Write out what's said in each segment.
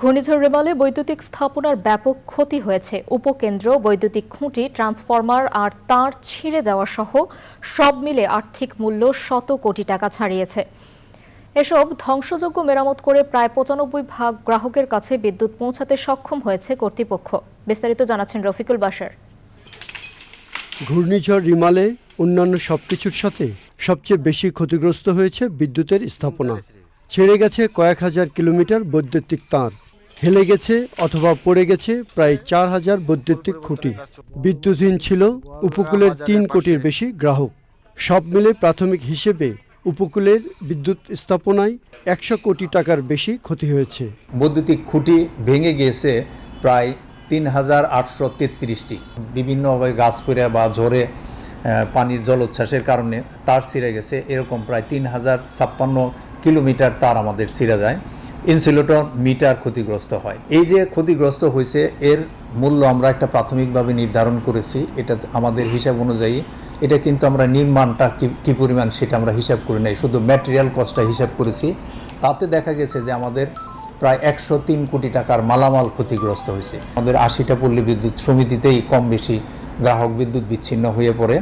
ঘূর্ণিঝড় রেমালে বৈদ্যুতিক স্থাপনার ব্যাপক ক্ষতি হয়েছে। উপকেন্দ্র, বৈদ্যুতিক খুঁটি, ট্রান্সফরমার আর তার ছিঁড়ে যাওয়া সহ সব মিলে আর্থিক মূল্য শত কোটি টাকা ছাড়িয়েছে। এসব ধ্বংসযোগ্য মেরামত করে প্রায় পঁচানব্বই ভাগ গ্রাহকের কাছে বিদ্যুৎ পৌঁছাতে সক্ষম হয়েছে কর্তৃপক্ষ। বিস্তারিত জানাচ্ছেন রফিকুল বাসার। ঘূর্ণিঝড় রিমালে অন্যান্য সবকিছুর সাথে সবচেয়ে বেশি ক্ষতিগ্রস্ত হয়েছে বিদ্যুতের স্থাপনা। ছেড়ে গেছে কয়েক হাজার কিলোমিটার বৈদ্যুতিক তার। হেলে গেছে অথবা পড়ে গেছে প্রায় চার হাজার বৈদ্যুতিক খুঁটি। বিদ্যুৎহীন ছিল, উপকূলের তিন কোটির বেশি গ্রাহক। সব মিলে প্রাথমিক হিসেবে উপকূলের বিদ্যুৎ স্থাপনায় একশো কোটি টাকার বেশি ক্ষতি হয়েছে। বৈদ্যুতিক খুঁটি ভেঙে গিয়েছে প্রায় তিন হাজার আটশো তেত্রিশটি। বিভিন্নভাবে গাছ পড়ে বা ঝরে পানির জলোচ্ছ্বাসের কারণে তার ছিঁড়ে গেছে। এরকম প্রায় তিন হাজার ছাপ্পান্ন কিলোমিটার তার আমাদের ছিঁড়ে যায়। ইনসুলেটর মিটার ক্ষতিগ্রস্ত হয়। এই যে ক্ষতিগ্রস্ত হয়েছে, এর মূল্য আমরা একটা প্রাথমিকভাবে নির্ধারণ করেছি। এটা আমাদের হিসাব অনুযায়ী এটা কিন্তু আমরা নির্মাণটা কি পরিমাণ সেটা আমরা হিসাব করি নাই। শুধু ম্যাটেরিয়াল কস্টটা হিসাব করেছি। তাতে দেখা গেছে যে আমাদের প্রায় একশো তিন কোটি টাকার মালামাল ক্ষতিগ্রস্ত হয়েছে। আমাদের আশিটা পল্লী বিদ্যুৎ সমিতিতেই কম বেশি গ্রাহক বিদ্যুৎ বিচ্ছিন্ন হয়ে পড়ে।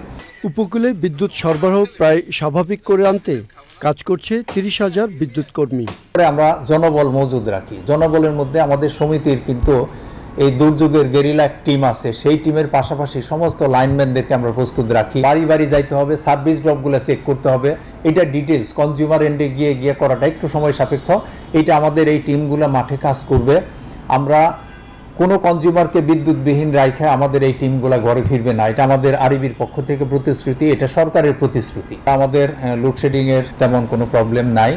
উপকূলে বিদ্যুৎ সরবরাহ প্রায় স্বাভাবিক করে আনতে কাজ করছে তিরিশ হাজার বিদ্যুৎ কর্মী। আমরা জনবল মজুদ রাখি। জনবলের মধ্যে আমাদের সমিতির কিন্তু এই দুর্যোগের গেরিলা টিম আছে। সেই টিমের পাশাপাশি সমস্ত লাইনম্যানদেরকে আমরা প্রস্তুত রাখি। বাড়ি বাড়ি যাইতে হবে সার্ভিস ড্রপগুলো চেক করতে হবে। এটা ডিটেলস কনজিউমার এন্ডে গিয়ে গিয়ে করাটা একটু সময় সাপেক্ষ। এটা আমাদের এই টিমগুলো মাঠে কাজ করবে। আমরা কোনো কনজিউমারকে বিদ্যুৎবিহীন রাখে আমাদের এই টিমগুলো ঘরে ফিরবে না। এটা আমাদের আরবির পক্ষ থেকে প্রতিশ্রুতি, এটা সরকারের প্রতিশ্রুতি। আমাদের লোডশেডিং এর তেমন কোনো প্রবলেম নাই।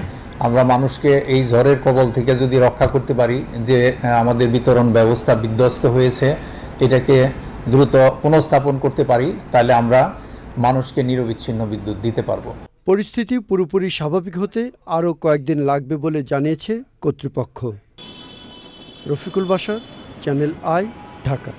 আমরা মানুষকে এই ঝড়ের কবল থেকে যদি রক্ষা করতে পারি, যে আমাদের বিতরণ ব্যবস্থা বিধ্বস্ত হয়েছে, এটাকে দ্রুত পুনঃস্থাপন করতে পারি, তাহলে আমরা মানুষকে নিরবিচ্ছিন্ন বিদ্যুৎ দিতে পারব। পরিস্থিতি পুরোপুরি স্বাভাবিক হতে আরও কয়েকদিন লাগবে বলে জানিয়েছে কর্তৃপক্ষ। রফিকুল বাসার চ্যানেল আই ঢাকা।